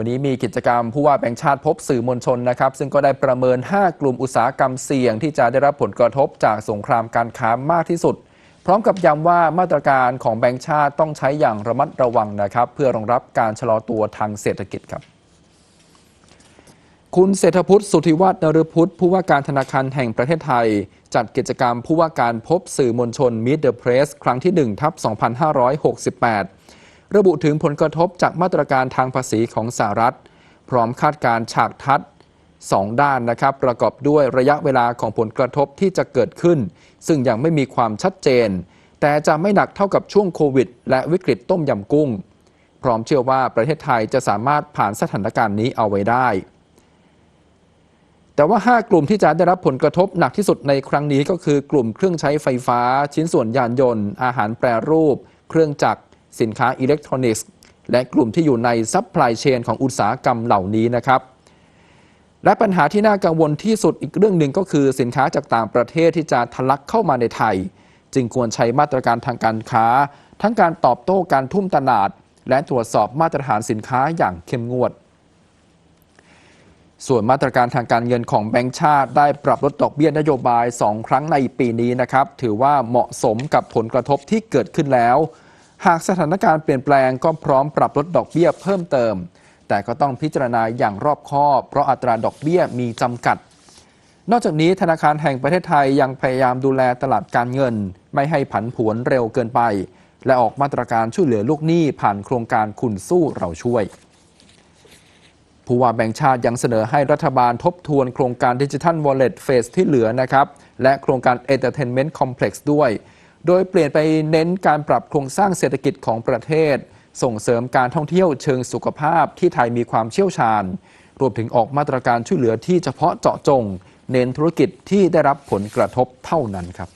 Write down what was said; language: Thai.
วันนี้มีกิจกรรมผู้ว่าแบงค์ชาติพบสื่อมวลชนนะครับ ซึ่งก็ได้ประเมิน 5 กลุ่มอุตสาหกรรมเสี่ยง ที่จะได้รับผลกระทบจากสงครามการค้ามากที่สุด พร้อมกับย้ำว่ามาตรการของแบงค์ชาติต้องใช้อย่างระมัดระวังนะครับ เพื่อรองรับการชะลอตัวทางเศรษฐกิจครับ คุณเศรษฐพุทธสุธิวัฒน์นฤพุทธผู้ว่าการธนาคารแห่งประเทศไทย จัดกิจกรรมผู้ว่าการพบสื่อมวลชน Meet the Press ครั้งที่1ทับ2568 ระบุถึงผลกระทบจากมาตรการทางภาษีของสหรัฐ พร้อมคาดการณ์ฉากทัดสองด้านนะครับ ประกอบด้วยระยะเวลาของผลกระทบที่จะเกิดขึ้น ซึ่งยังไม่มีความชัดเจน แต่จะไม่หนักเท่ากับช่วงโควิด และวิกฤตต้มยำกุ้ง พร้อมเชื่อว่าประเทศไทยจะสามารถผ่านสถานการณ์นี้เอาไว้ได้ แต่ว่า 5 กลุ่มที่จะได้รับผลกระทบหนักที่สุดในครั้งนี้ก็คือกลุ่มเครื่องใช้ไฟฟ้า ชิ้นส่วนยานยนต์ อาหารแปรรูป เครื่องจักร สินค้าอิเล็กทรอนิกส์ และกลุ่มที่อยู่ในซัพพลายเชนของอุตสาหกรรมเหล่านี้นะครับและปัญหาที่น่ากังวลที่สุดอีกเรื่องหนึ่งก็คือสินค้าจากต่างประเทศที่จะทะลักเข้ามาในไทย จึงควรใช้มาตรการทางการค้า ทั้งการตอบโต้การทุ่มตลาด และตรวจสอบมาตรฐานสินค้าอย่างเข้มงวด ส่วนมาตรการทางการเงินของแบงก์ชาติได้ปรับลดดอกเบี้ยนโยบาย 2 ครั้งในปีนี้นะครับ ถือว่าเหมาะสมกับผลกระทบที่เกิดขึ้นแล้ว หากสถานการณ์เปลี่ยนแปลงก็พร้อมปรับลดดอกเบี้ยเพิ่มเติม แต่ก็ต้องพิจารณาอย่างรอบคอบเพราะอัตราดอกเบี้ยมีจำกัด นอกจากนี้ธนาคารแห่งประเทศไทยยังพยายามดูแลตลาดการเงิน ไม่ให้ผันผวนเร็วเกินไป และออกมาตรการช่วยเหลือลูกหนี้ผ่านโครงการคุณสู้เราช่วยผู้ว่าแบงค์ชาติยังเสนอให้รัฐบาลทบทวนโครงการดิจิทัลวอลเล็ตเฟสที่เหลือนะครับ และโครงการ Entertainment Complex ด้วย โดยเปลี่ยนไปเน้นการปรับโครงสร้างเศรษฐกิจของประเทศ ส่งเสริมการท่องเที่ยวเชิงสุขภาพที่ไทยมีความเชี่ยวชาญ รวมถึงออกมาตรการช่วยเหลือที่เฉพาะเจาะจง เน้นธุรกิจที่ได้รับผลกระทบเท่านั้นครับ